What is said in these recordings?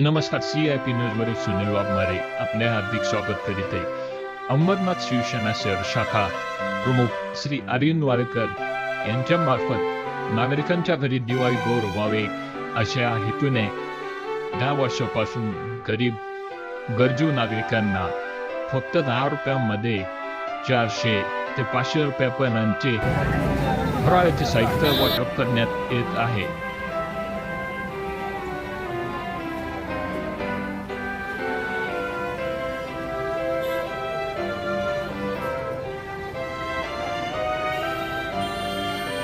नमस्कार C I P न्यूजवरील सुनील वाघमारे. आपल्या हार्दिक स्वागत करीत. आहे शिवसेना शहर शाखा प्रमुख श्री अरविंद वारेकर यांच्या मार्फत नागरिकांच्या घरी दिवाळी गोर व्हावे अशा हेतूने दहा वर्षापासून गरीब गरजू नागरिकांना फक्त दहा रुपयामध्ये चारशे ते पाचशे रुपयापर्यंतचे फराळाचे साहित्य वाटप करण्यात येत आहे.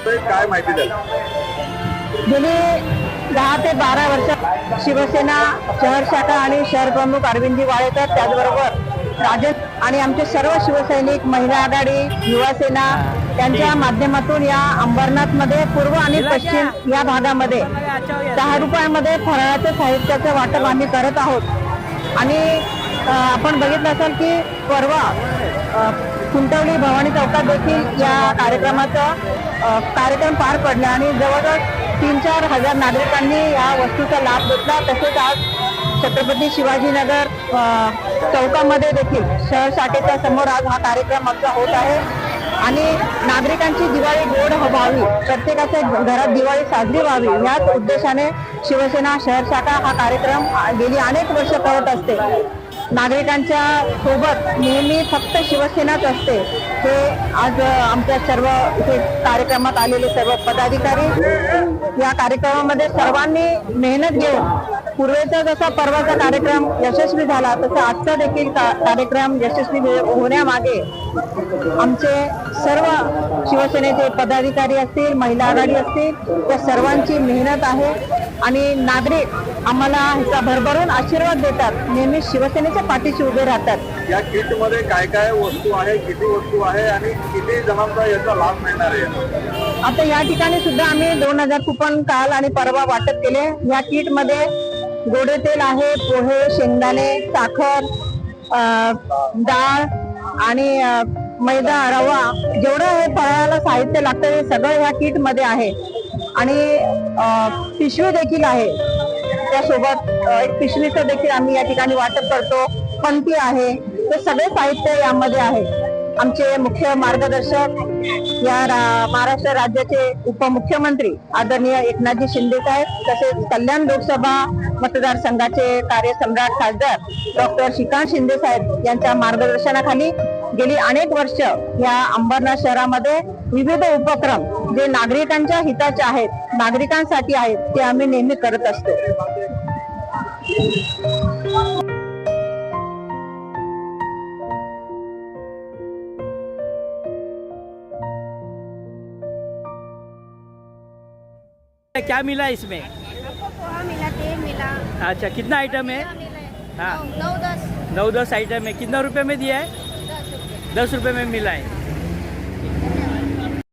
काय माहिती द्याल गेली दहा ते बारा वर्ष शिवसेना शहर शाखा आणि शहर प्रमुख अरविंदजी वाळेकर त्याचबरोबर राजन आणि आमचे सर्व शिवसैनिक महिला आघाडी युवा सेना यांच्या माध्यमातून या अंबरनाथमध्ये पूर्व आणि पश्चिम या भागामध्ये दहा रुपयामध्ये फराळाचं साहित्याचं वाटप आम्ही करत आहोत. आणि आपण बघितलं असाल की परवा कुंटवली भवानी चौकात देखील या कार्यक्रमाचा कार्यक्रम पार पडला आणि जवळजवळ तीन चार हजार नागरिकांनी या वस्तूचा लाभ घेतला. तसेच आज छत्रपती शिवाजीनगर चौकामध्ये देखील शहर शाखेच्या समोर आज हा कार्यक्रम आमचा होत आहे. आणि नागरिकांची दिवाळी गोड व्हावी प्रत्येकाच्या घरात दिवाळी साजरी व्हावी याच उद्देशाने शिवसेना शहर शाखा हा कार्यक्रम गेली अनेक वर्ष करत असते. नागरिकांच्या सोबत नेहमी फक्त शिवसेनाच असते. हे आज आमच्या सर्व इथे कार्यक्रमात आलेले सर्व पदाधिकारी या कार्यक्रमामध्ये सर्वांनी मेहनत घेऊन पूर्वेचा जसा परवाचा कार्यक्रम यशस्वी झाला तसा आजचा देखील का- कार्यक्रम यशस्वी हो, होण्यामागे आमचे सर्व शिवसेनेचे पदाधिकारी असतील महिला आघाडी असतील त्या सर्वांची मेहनत आहे. आणि नागरिक आम्हाला ह्याचा भरभरून आशीर्वाद देतात. नेहमी शिवसेनेच्या पाठीशी उभे राहतात. या किटमध्ये काय काय वस्तू आहे किती वस्तू आहे आणि किती जणांचा याचा लाभ मिळणार आहे? आता या ठिकाणी सुद्धा आम्ही दोन हजार कुपन काल आणि परवा वाटप केले. या किटमध्ये गोडे तेल आहे पोहे शेंगदाणे साखर डाळ आणि मैदा रवा जेवढं हे फराळाला साहित्य लागतं हे सगळं ह्या किटमध्ये आहे. आणि पिशवी देखील आहे. त्यासोबत एक पिशवीचं देखील आम्ही या ठिकाणी वाटप करतो. पंथी आहे. ते सगळे साहित्य यामध्ये आहे. आमचे मुख्य मार्गदर्शक या रा- महाराष्ट्र राज्याचे उपमुख्यमंत्री आदरणीय एकनाथजी शिंदे साहेब तसेच कल्याण लोकसभा मतदारसंघाचे कार्यसम्राट खासदार डॉक्टर श्रीकांत शिंदे साहेब यांच्या मार्गदर्शनाखाली गेली अनेक वर्ष या अंबरनाथ शहरामध्ये विविध उपक्रम जे नागरिकांच्या हिताचे आहेत नागरिकांसाठी आहेत ते आम्ही नेहमी करत असतो. क्या मिला इसमें? मिला तेल मिला अच्छा कितना आइटम है? नौ दस। आइटम है। कितना रुपए में दिया है? दस रुपये में मिला है।